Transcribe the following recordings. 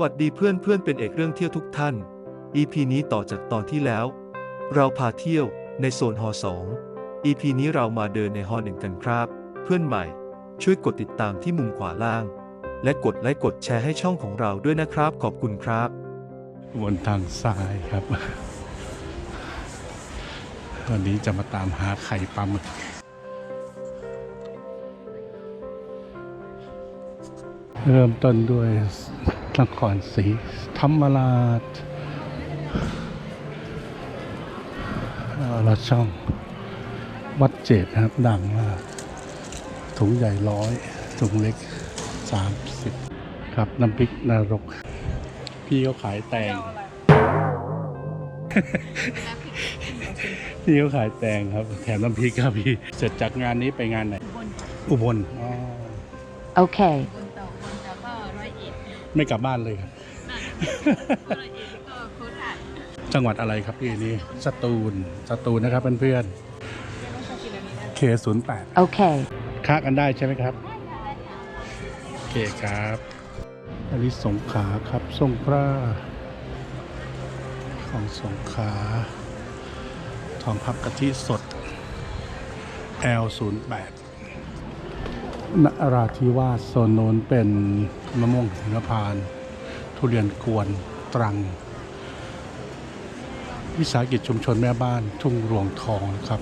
วัสดีเพื่อนเพื่อนเป็นเอกเรื่องเที่ยวทุกท่าน EP นี้ต่อจากตอนที่แล้ว เราพาเที่ยวในโซนฮอ2 EP นี้เรามาเดินในฮอ1กันครับ เพื่อนใหม่ ช่วยกดติดตามที่มุมขวาล่าง และกดไลค์กดแชร์ให้ช่องของเราด้วยนะครับ ขอบคุณครับวนทางซ้ายครับวันนี้จะมาตามหาไข่ปลาหมึกเริ่มต้นด้วย นครศรีธรรมราชเราช่องวัดเจดนะครับ ดังมากถุงใหญ่ร้อยถุงเล็กสามสิบครับ น้ำพริกนรก พี่เขาขายแตง พี่เขาขายแตงครับ แถมน้ำพริกครับพี่ เสร็จจากงานนี้ไปงานไหน อุบลอ๋อ Okay. บนต่อบน ไม่กลับบ้านเลยครับร้อยเอ็ดก็โคราชจังหวัดอะไรครับพี่นี่สตูลสตูลนะครับเพื่อนๆ K08 Okay. ค้ากันได้ใช่ไหมครับโอเคครับอันนี้สงขลาครับสงขลาของสงขลาทองพับกะทิสด L08 นราธิวาสโซนโน้นเป็น มะม่วงหิมพานต์ทุเรียนกวนตรัง วิสาหกิจชุมชนแม่บ้านทุ่งรวงทองนะครับ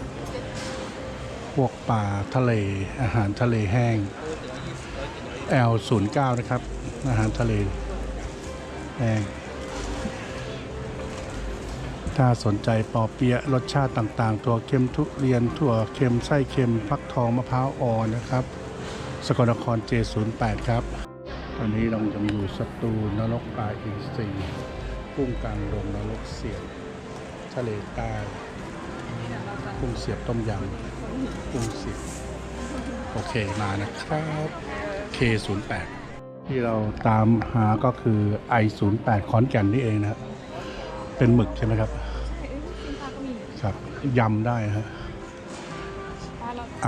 พวกปลาทะเลอาหารทะเลแห้ง L09 นะครับ อาหารทะเลแห้งถ้าสนใจปอเปี๊ยะรสชาติต่างๆถั่วเค็มทุเรียนถั่วเค็มไส้เค็มฟักทองมะพร้าวอ่อนนะครับ สกลนคร J08 ครับ อนนี้เรายังอยู่สตูลนรกปลาอินทรีกุ้งกลางดงนรกเสียบทะเลใต้กุ้งเสียบต้มยำกุ้งเสียบโอเคมานะครับ K08 ที่เราตามหาก็คือ I08 ขอนแก่นนี่เองนะครับเป็นหมึกใช่ไหมครับครับยำได้ฮะ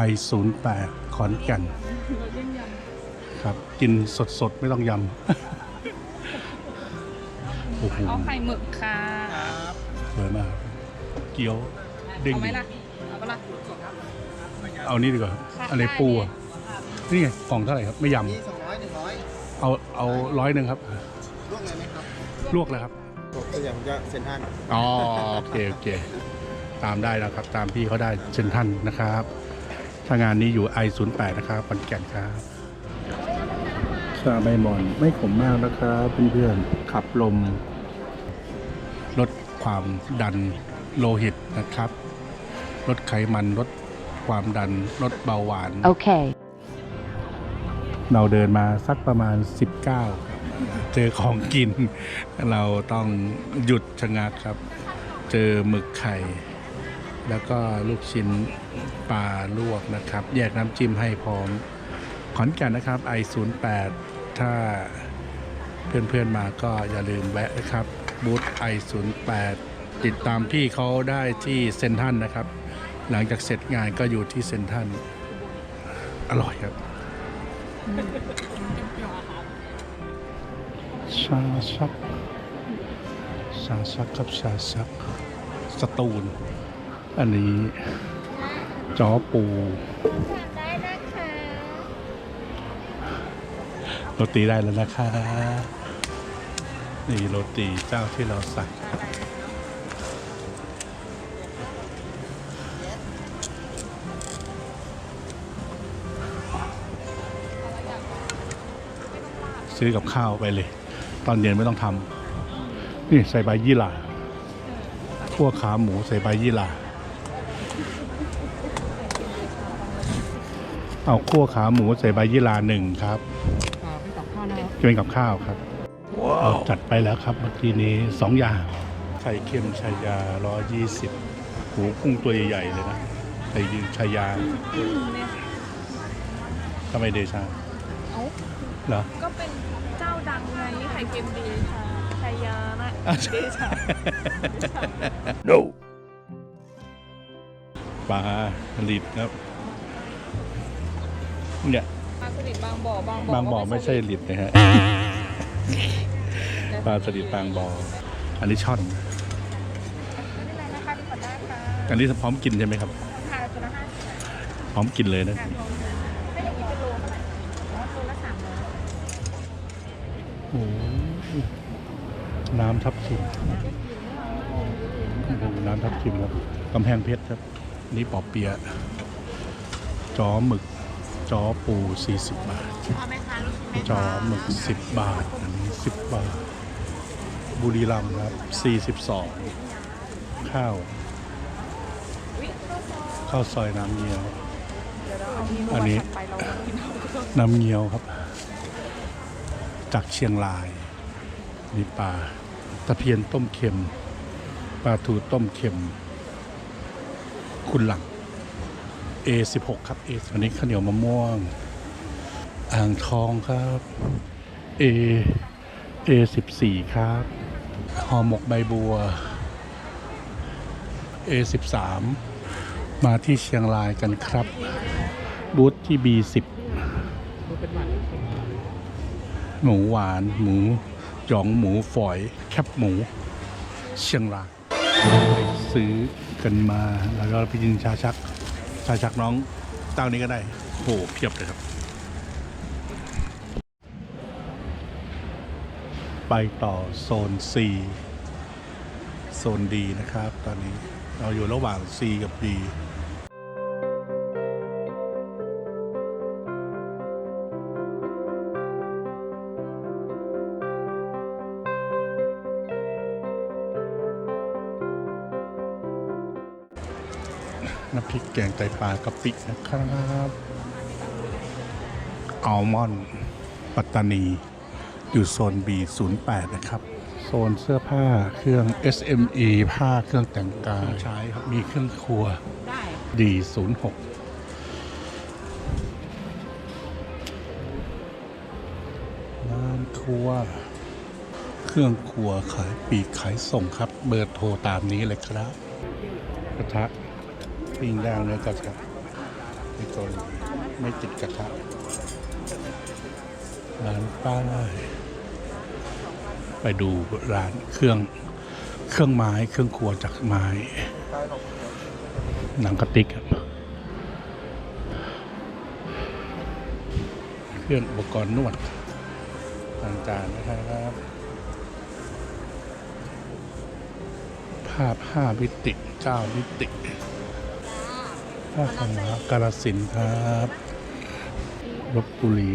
I08 ขอนแก่น ครับ กินสดๆ ไม่ต้องยำ โอ้โหเอาไข่หมึกค่ะสวยมาก เกี๊ยวเด้งเอาไหมดีล่ะเอาปะล่ะเอานี่ดีกว่าค่ะอะไรปูอะนี่ไงกล่องเท่าไหร่ครับ ไม่ยนี่สองร้อยหนึ่งร้อยำเอาเอาร้อยหนึ่งครับ ลวกเลยไหมครับลวกเลยครับตัวอย่างจะเซนทรันอ๋อโอเคโอเค ตามได้นะครับ ตามพี่เขาได้เช่นท่านนะครับ ถ้างานนี้อยู่ I08 นะครับปันแก่นครับ ชาใบหมอน ไม่ขมมากนะครับเพื่อนๆขับลม ลดความดันโลหิตนะครับ ลดไขมันลดความดันลดเบาหวาน Okay. เราเดินมาสักประมาณ 19 เจอของกิน เราต้องหยุดชะงักครับ เจอหมึกไข่ แล้วก็ลูกชิ้นปลาลวกนะครับ แยกน้ำจิ้มให้พร้อมขอนแก่นนะครับ i08 ถ้าเพื่อนๆมาก็อย่าลืมแวะนะครับบูธ i08 ติดตามพี่เขาได้ที่เซนทรันนะครับ หลังจากเสร็จงานก็อยู่ที่เซนทรันอร่อยครับชาชักชาชักครับชาชักสตูลอันนี้จอปู โรตีได้แล้วนะคะ นี่โรตีเจ้าที่เราสั่งซื้อกับข้าวไปเลย ตอนเย็นไม่ต้องทำนี่ใส่ใบยี่หร่าคั่วขาหมูใส่ใบยี่หร่าเอาคั่วขาหมูใส่ใบยี่หร่าหนึ่งครับ เป็นกับข้าวครับเอาจัดไปแล้วครับเมื่อกี้นี้สองอย่างไข่เค็มชายาร้อยี่สิบหูกุ้งตัวใหญ่ๆเลยนะไข่ชายาทำไมเดชาเอ้าเหรอก็เป็นเจ้าดังไงไข่เค็มดีค่ะชายานะอะเดชา no ปลาลิดครับเนี่ยป ลาสลิดบางบ่อบางบ่บางบ่อไม่ใช่ลิดนะฮะปลาสลิดปางบออันนี้ช่อนไม่เป็นไรนะคะดีกว่าได้ค่ะอันนี้พร้อมกินใช่ไหมครับทานตัวละห้าสิบพร้อมกินเลยนะค่ะถ้าอย่างนี้เป็นโลเท่าไหร่อ๋อโลละสามร้อยโอ้โหน้ำทับทิมโอ้โหน้ำทับทิมครับกำแพงเพชรครับ นี่ปอเปียะจอหมึก จอปู 40 บาทเอาไหมคะลูกชิ้นไหมคะจอหมึก 10 บาทอันนี้10 บาท บุรีรัมย์ครับ 42 ข้าว ข้าวซอยน้ำเงี้ยว อันนี้น้ำเงี้ยวครับ จากเชียงราย นี่ปลาตะเพียนต้มเค็ม ปลาทูต้มเค็ม คุณหลัง A16 ครับ A อันนี้ข้าวเหนียวมะม่วง อ่างทองครับ A A14 ครับห่อหมกใบบัว A13 มาที่เชียงรายกันครับ บูธที่ B10 หมูหวาน หมูหยองหมูฝอย แคบหมู เชียงรายซื้อกันมาแล้วก็ไปกินชาชัก ชาชักน้องเต้านี้ก็ได้โหเพียบเลยครับ ไปต่อโซน C โซน D นะครับ ตอนนี้เราอยู่ระหว่าง C กับ D น้ำพริกแกงไตปลากะปินะครับอัลมอนด์ปัตตานี อยู่โซน B08 นะครับ โซนเสื้อผ้าเครื่อง SME ผ้าเครื่องแต่งกายใช้ครับมีเครื่องครัวได้ D06 ร้านครัว เครื่องครัวขายปลีกขายส่งครับ เบอร์โทรตามนี้เลยครับกระทะ ปิ้งย่างเนื้อกระทะไม่กนไม่ติดกระทะร้านป้ายไปดูร้านเครื่องเครื่องไม้เครื่องครัวจากไม้หนังกระติกครับเครื่องอุปกรณ์นวดต่างๆนะครับ ภาพห้ามิติเก้ามิติ ภาพของกาลสินครับลบบุรี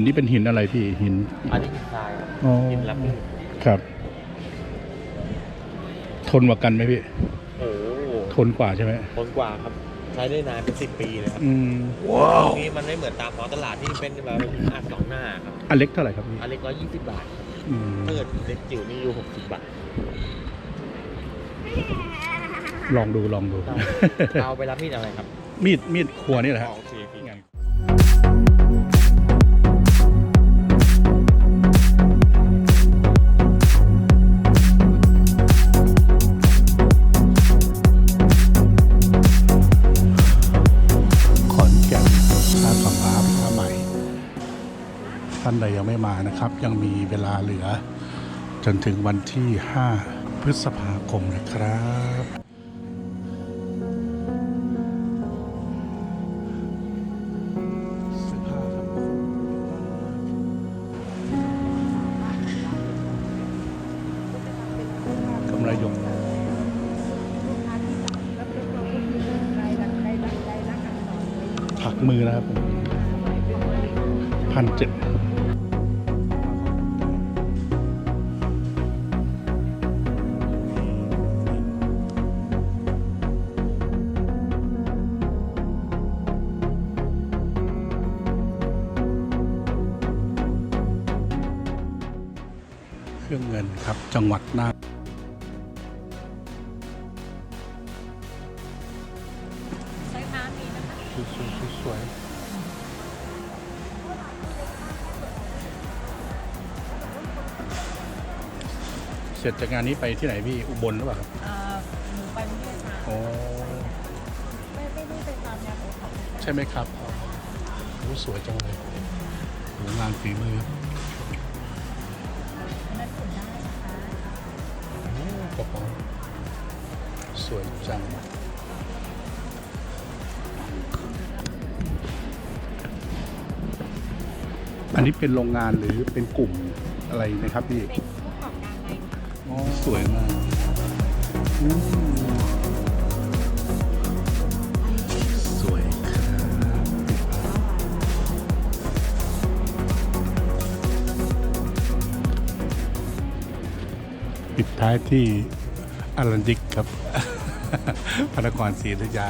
นนี่เป็นหินอะไรพี่หินอันนี้คือทรายครับอ๋อหินรับมีดครับ ทนกว่ากันไหมพี่โอ้โหทนกว่าใช่ไหมทนกว่าครับ ใช้ได้นานเป็นสิบปีเลยครับอืมตรงนี้มันไม่เหมือนตามท้องตลาดที่เป็นแบบเป็นอัดสองหน้าครับอันเล็กเท่าไหร่ครับพี่อันเล็กร้อยยี่สิบบาทครับอืมถ้าเกิดเล็กจิ๋วนี่อยู่หกสิบบาทลองดูลองดู เอาไปรับมีดอะไรครับ มีดมีดครัวนี่แหละฮะโอเคพี่งาน นะครับยังมีเวลาเหลือ จนถึงวันที่ 5 พฤษภาคมนะครับเสื้อผ้าครับกำไรยกถักมือนะครับ ครับ จังหวัดน่านใช้น้ำนี้นะคะสวยๆสวยๆเสร็จจากงานนี้ไปที่ไหนพี่ อุบลหรือเปล่าครับอ่าหนูไปกรุงเทพมาอ๋อไม่ไม่ได้ไปตามงานโอท็อปใช่ไหมครับโอ้สวยจังเลยโหงานฝีมือนั่ สวยจังอันนี้เป็นโรงงานหรือเป็นกลุ่มอะไรนะครับพี่เป็นผู้ประกอบการในอ๋อสวยมากอืมสวยครับปิดท้ายที่อลันดิกครับ พระนครศรีอยุธยา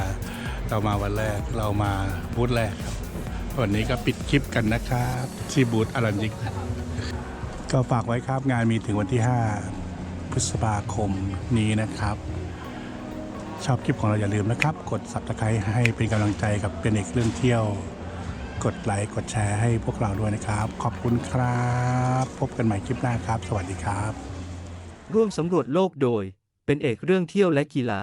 เรามาวันแรกเรามาบูธแรกครับ วันนี้ก็ปิดคลิปกันนะครับที่บูธอลันดิก ก็ฝากไว้ครับงานมีถึงวันที่ 5 พฤษภาคมนี้นะครับ ชอบคลิปของเราอย่าลืมนะครับ กด subscribe ให้เป็นกำลังใจกับเป็นเอกเรื่องเที่ยวกดไลค์กดแชร์ให้พวกเราด้วยนะครับ ขอบคุณครับ พบกันใหม่คลิปหน้าครับ สวัสดีครับ ร่วมสำรวจโลกโดยเป็นเอกเรื่องเที่ยวและกีฬา